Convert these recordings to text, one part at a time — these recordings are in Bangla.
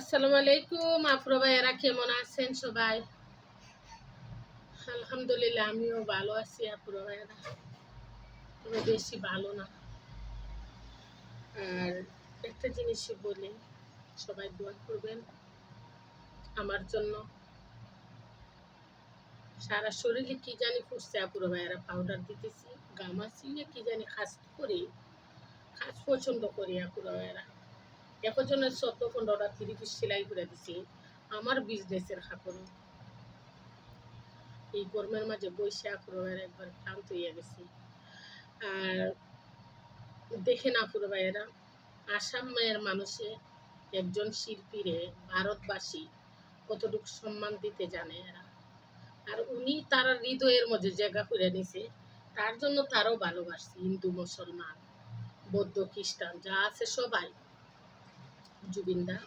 আসসালামু আলাইকুম আফরো ভাইয়েরা কেমন আছেন সবাই? আলহামদুলিল্লাহ, আমিও ভালো আছি আফরো ভাইয়েরা। বেশি ভালো না। আর একটা জিনিস বলি, সবাই দোয়া করবেন আমার জন্য। সারা শরীরে কি জানি ফুটছে আপুরো ভাইয়েরা পাউডার দিতেছি, গামাছি না কি জানি, খাস করি, খাস পছন্দ করি আপুরো ভাইয়েরা। একজনের চোদ্দ পনেরোটা থ্রি পিস সেলাই করে দিছি। আমার বিজনেসের কাপড় এই গরমের মাঝে বসে আপুরোভাইয়ের একবার ক্লান্ত হয়ে গেছি। আর দেখে না পুরো ভাইয়েরা আসাম মায়ের মানুষে একজন শিল্পীরে ভারতবাসী কতটুকু সম্মান দিতে জানে এরা। আর উনি তার হৃদয়ের মধ্যে জায়গা করে নিছে, তার জন্য তারও ভালোবাসছে হিন্দু, মুসলমান, বৌদ্ধ, খ্রিস্টান, যা আছে সবাই। জুবিনদা।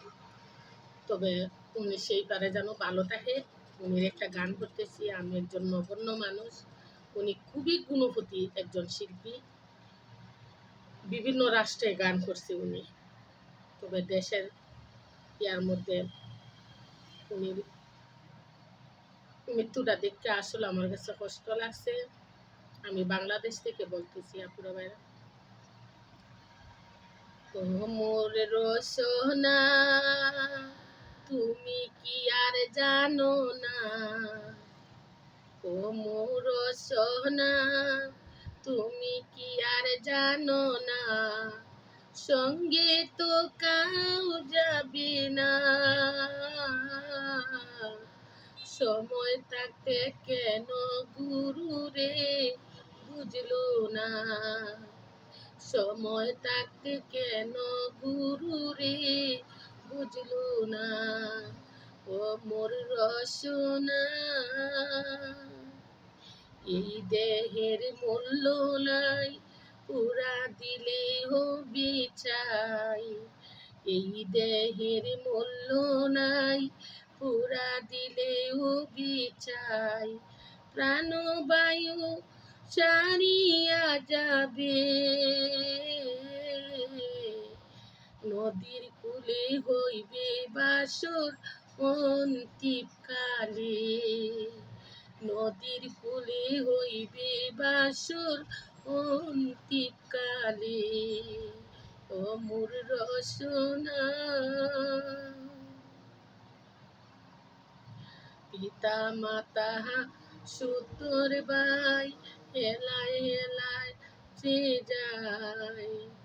তবে উনি সেই পারে যেন ভালো থাকে। উনির একটা গান করতেছি আমি একজন নগণ্য মানুষ। উনি খুবই গুণপতি একজন শিল্পী। বিভিন্ন রাষ্ট্রে গান করছে উনি। তবে দেশের ইয়ার মধ্যে উনি মৃত্যুটা দেখতে আসলে আমার কাছে কষ্ট লাগছে। আমি বাংলাদেশ থেকে বলতেছি, আপুরা ভাইরা। মোর রসনা তুমি কি আর জানো না? ও মোর সোনা, তুমি কি আর জানো না? সঙ্গে তো কাউ যাবে না। সময় থাকতে কেন গুরু রে বুঝলো না? সময় থাকতে কেন গুরু রে? বুঝলো না। ও মোর রসনা। এই দেহের মূল্য নাই, পুরা দিলে হবে চাই। এই দেহের মূল্য নাই, পুরা দিলে হবে চাই। প্রাণবায়ু সারিয়া যাবে নদীর কুলে হইবে বাসর অন্তিকালে নদীর কুলে হইবে বাসর অন্তিকালে অমুর রসনা পিতা মাতা সুতর বাই এলাই এলাই যে যায়।